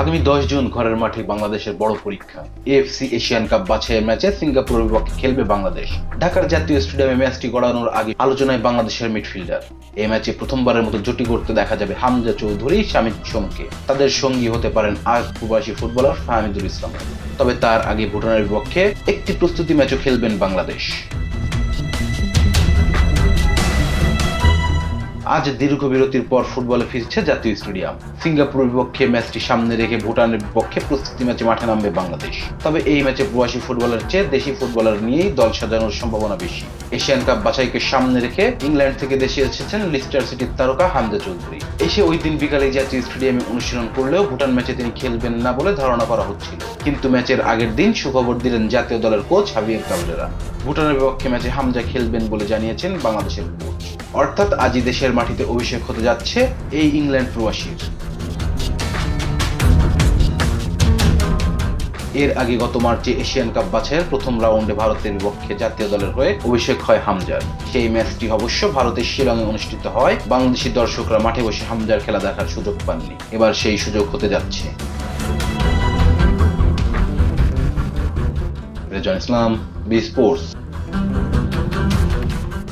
আগামী দশ জুন ঘরের মাঠে বাংলাদেশের বড় পরীক্ষা। এএফসি এশিয়ান কাপ বাছাইয়ের ম্যাচে সিঙ্গাপুরের বিপক্ষে খেলবে বাংলাদেশ। ঢাকার জাতীয় স্টেডিয়ামে ম্যাচটি গড়ানোর আগে আলোচনায় বাংলাদেশের মিডফিল্ডার। এই ম্যাচে প্রথমবারের মতো জুটি করতে দেখা যাবে হামজা চৌধুরী শামিদ সোমকে তাদের সঙ্গী হতে পারেন আগ প্রবাসী ফুটবলার ফাহমিদুল ইসলাম। তবে তার আগে ভুটানের বিপক্ষে একটি প্রস্তুতি ম্যাচও খেলবেন বাংলাদেশ। আজ দীর্ঘ বিরতির পর ফুটবলে ফিরছে জাতীয় স্টেডিয়াম। সিঙ্গাপুরের বিপক্ষে ম্যাচটি সামনে রেখে ভুটানের বিপক্ষে প্রস্তুতি ম্যাচে মাঠে নামবে বাংলাদেশ। তবে এই ম্যাচে প্রবাসী ফুটবলের চেয়ে দেশি ফুটবলার নিয়েই দল সাজানোর সম্ভাবনা বেশি। এশিয়ান কাপ বাছাইকে সামনে রেখে ইংল্যান্ড থেকে দেশে এসেছেন লিস্টার সিটির তারকা হামজা চৌধুরী। এসে ওই দিন বিকালে জাতীয় স্টেডিয়ামে অনুশীলন করলেও ভুটান ম্যাচে তিনি খেলবেন না বলে ধারণা করা হচ্ছিল। কিন্তু ম্যাচের আগের দিন সুখবর দিলেন জাতীয় দলের কোচ হাবিয়ার কাবলেরা। ভুটানের বিপক্ষে ম্যাচে হামজা খেলবেন বলে জানিয়েছেন বাংলাদেশের কোচ অর্থাৎ আজই দেশের মাটিতে অভিষেক হতে যাচ্ছে এই ইংল্যান্ড প্রবাসীর। এর আগে গত মার্চে এশিয়ান কাপ বাছাইয়ের প্রথম রাউন্ডে ভারতের বিপক্ষে জাতীয় দলের হয়ে অভিষেক হয় হামজার। সেই ম্যাচটি অবশ্য ভারতের শিলংয়ে অনুষ্ঠিত হয়। বাংলাদেশি দর্শকরা মাঠে বসে হামজার খেলা দেখার সুযোগ পাননি। এবার সেই সুযোগ হতে যাচ্ছে। Rezon Islam, B sports.